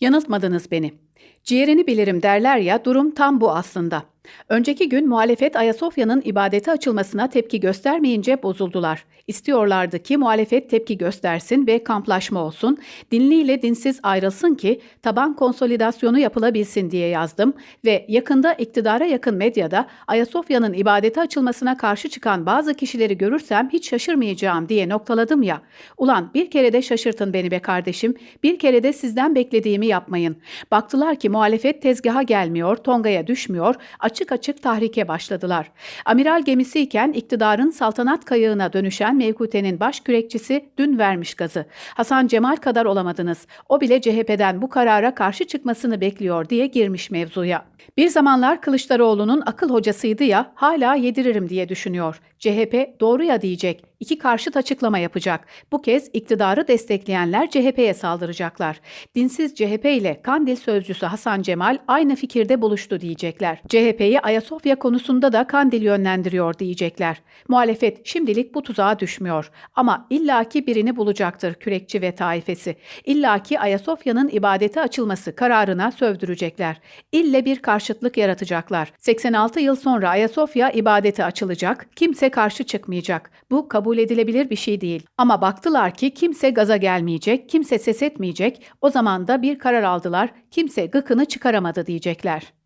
Yanıltmadınız beni. Ciğerini bilirim derler ya durum tam bu aslında. Önceki gün muhalefet Ayasofya'nın ibadete açılmasına tepki göstermeyince bozuldular. İstiyorlardı ki muhalefet tepki göstersin ve kamplaşma olsun, dinliyle dinsiz ayrılsın ki taban konsolidasyonu yapılabilsin diye yazdım ve yakında iktidara yakın medyada Ayasofya'nın ibadete açılmasına karşı çıkan bazı kişileri görürsem hiç şaşırmayacağım diye noktaladım ya. Ulan bir kere de şaşırtın beni be kardeşim, bir kere de sizden beklediğimi yapmayın. Baktılar ki muhalefet tezgaha gelmiyor, tongaya düşmüyor, açık açık tahrike başladılar. Amiral gemisiyken iktidarın saltanat kayığına dönüşen mevkutenin baş kürekçisi dün vermiş gazı. Hasan Cemal kadar olamadınız. O bile CHP'den bu karara karşı çıkmasını bekliyor diye girmiş mevzuya. Bir zamanlar Kılıçdaroğlu'nun akıl hocasıydı ya hala yediririm diye düşünüyor. CHP doğru ya diyecek. İki karşıt açıklama yapacak. Bu kez iktidarı destekleyenler CHP'ye saldıracaklar. Dinsiz CHP ile Kandil sözcüsü Hasan Cemal aynı fikirde buluştu diyecekler. CHP'yi Ayasofya konusunda da Kandil yönlendiriyor diyecekler. Muhalefet şimdilik bu tuzağa düşmüyor. Ama illaki birini bulacaktır kürekçi ve taifesi. İllaki Ayasofya'nın ibadete açılması kararına sövdürecekler. İlle bir karşıtlık yaratacaklar. 86 yıl sonra Ayasofya ibadete açılacak. Kimse karşı çıkmayacak. Bu kabul edilebilir bir şey değil. Ama baktılar ki kimse gaza gelmeyecek, kimse ses etmeyecek. O zaman da bir karar aldılar. Kimse gıkını çıkaramadı diyecekler.